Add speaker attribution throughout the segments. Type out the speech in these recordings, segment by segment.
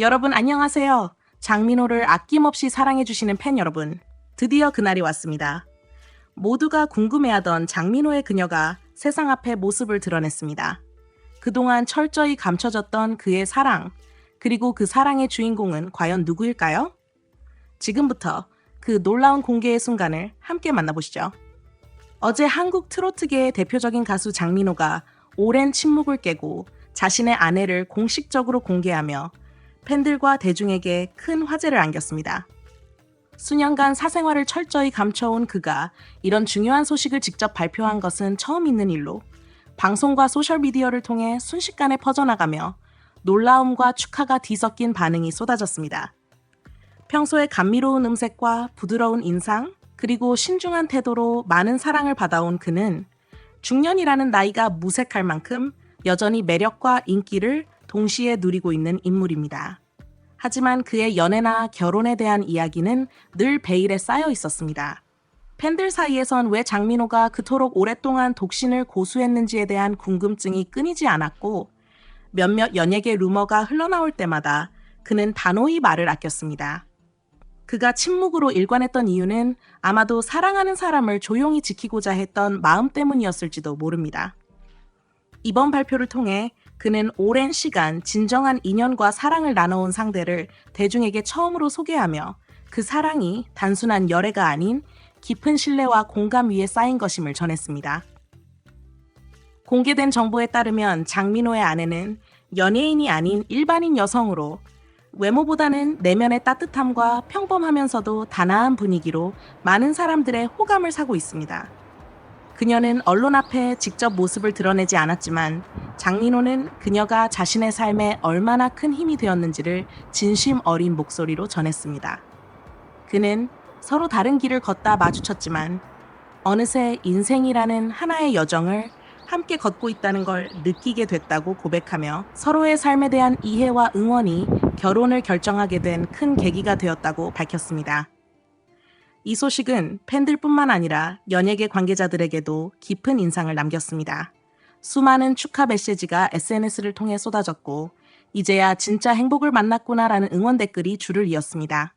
Speaker 1: 여러분 안녕하세요. 장민호를 아낌없이 사랑해주시는 팬 여러분. 드디어 그날이 왔습니다. 모두가 궁금해하던 장민호의 그녀가 세상 앞에 모습을 드러냈습니다. 그동안 철저히 감춰졌던 그의 사랑, 그리고 그 사랑의 주인공은 과연 누구일까요? 지금부터 그 놀라운 공개의 순간을 함께 만나보시죠. 어제 한국 트로트계의 대표적인 가수 장민호가 오랜 침묵을 깨고 자신의 아내를 공식적으로 공개하며 팬들과 대중에게 큰 화제를 안겼습니다. 수년간 사생활을 철저히 감춰온 그가 이런 중요한 소식을 직접 발표한 것은 처음 있는 일로 방송과 소셜미디어를 통해 순식간에 퍼져나가며 놀라움과 축하가 뒤섞인 반응이 쏟아졌습니다. 평소에 감미로운 음색과 부드러운 인상, 그리고 신중한 태도로 많은 사랑을 받아온 그는 중년이라는 나이가 무색할 만큼 여전히 매력과 인기를 동시에 누리고 있는 인물입니다. 하지만 그의 연애나 결혼에 대한 이야기는 늘 베일에 쌓여 있었습니다. 팬들 사이에선 왜 장민호가 그토록 오랫동안 독신을 고수했는지에 대한 궁금증이 끊이지 않았고 몇몇 연예계 루머가 흘러나올 때마다 그는 단호히 말을 아꼈습니다. 그가 침묵으로 일관했던 이유는 아마도 사랑하는 사람을 조용히 지키고자 했던 마음 때문이었을지도 모릅니다. 이번 발표를 통해 그는 오랜 시간 진정한 인연과 사랑을 나눠온 상대를 대중에게 처음으로 소개하며 그 사랑이 단순한 열애가 아닌 깊은 신뢰와 공감 위에 쌓인 것임을 전했습니다. 공개된 정보에 따르면 장민호의 아내는 연예인이 아닌 일반인 여성으로 외모보다는 내면의 따뜻함과 평범하면서도 단아한 분위기로 많은 사람들의 호감을 사고 있습니다. 그녀는 언론 앞에 직접 모습을 드러내지 않았지만 장민호는 그녀가 자신의 삶에 얼마나 큰 힘이 되었는지를 진심 어린 목소리로 전했습니다. 그는 서로 다른 길을 걷다 마주쳤지만 어느새 인생이라는 하나의 여정을 함께 걷고 있다는 걸 느끼게 됐다고 고백하며 서로의 삶에 대한 이해와 응원이 결혼을 결정하게 된 큰 계기가 되었다고 밝혔습니다. 이 소식은 팬들뿐만 아니라 연예계 관계자들에게도 깊은 인상을 남겼습니다. 수많은 축하 메시지가 SNS를 통해 쏟아졌고, 이제야 진짜 행복을 만났구나라는 응원 댓글이 줄을 이었습니다.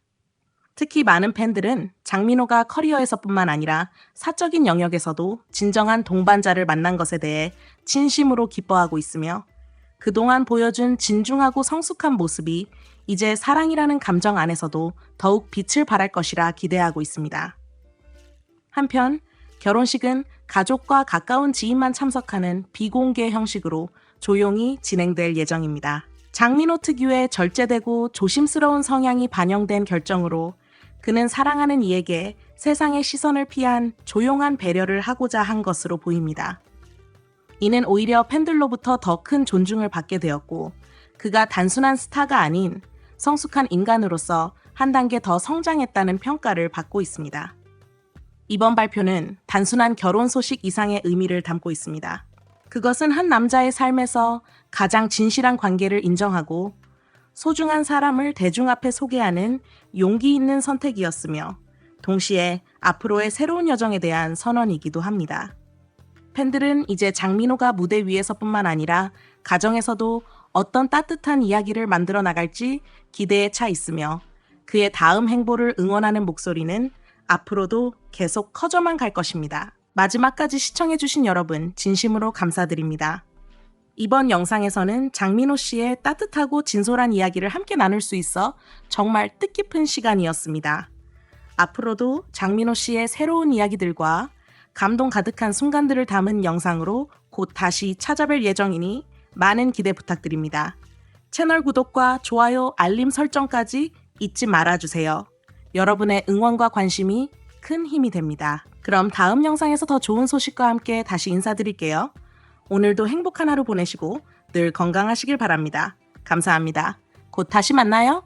Speaker 1: 특히 많은 팬들은 장민호가 커리어에서뿐만 아니라 사적인 영역에서도 진정한 동반자를 만난 것에 대해 진심으로 기뻐하고 있으며 그동안 보여준 진중하고 성숙한 모습이 이제 사랑이라는 감정 안에서도 더욱 빛을 발할 것이라 기대하고 있습니다. 한편 결혼식은 가족과 가까운 지인만 참석하는 비공개 형식으로 조용히 진행될 예정입니다. 장민호 특유의 절제되고 조심스러운 성향이 반영된 결정으로 그는 사랑하는 이에게 세상의 시선을 피한 조용한 배려를 하고자 한 것으로 보입니다. 이는 오히려 팬들로부터 더 큰 존중을 받게 되었고, 그가 단순한 스타가 아닌 성숙한 인간으로서 한 단계 더 성장했다는 평가를 받고 있습니다. 이번 발표는 단순한 결혼 소식 이상의 의미를 담고 있습니다. 그것은 한 남자의 삶에서 가장 진실한 관계를 인정하고 소중한 사람을 대중 앞에 소개하는 용기 있는 선택이었으며 동시에 앞으로의 새로운 여정에 대한 선언이기도 합니다. 팬들은 이제 장민호가 무대 위에서뿐만 아니라 가정에서도 어떤 따뜻한 이야기를 만들어 나갈지 기대에 차 있으며 그의 다음 행보를 응원하는 목소리는 앞으로도 계속 커져만 갈 것입니다. 마지막까지 시청해주신 여러분 진심으로 감사드립니다. 이번 영상에서는 장민호 씨의 따뜻하고 진솔한 이야기를 함께 나눌 수 있어 정말 뜻깊은 시간이었습니다. 앞으로도 장민호 씨의 새로운 이야기들과 감동 가득한 순간들을 담은 영상으로 곧 다시 찾아뵐 예정이니 많은 기대 부탁드립니다. 채널 구독과 좋아요, 알림 설정까지 잊지 말아주세요. 여러분의 응원과 관심이 큰 힘이 됩니다. 그럼 다음 영상에서 더 좋은 소식과 함께 다시 인사드릴게요. 오늘도 행복한 하루 보내시고 늘 건강하시길 바랍니다. 감사합니다. 곧 다시 만나요.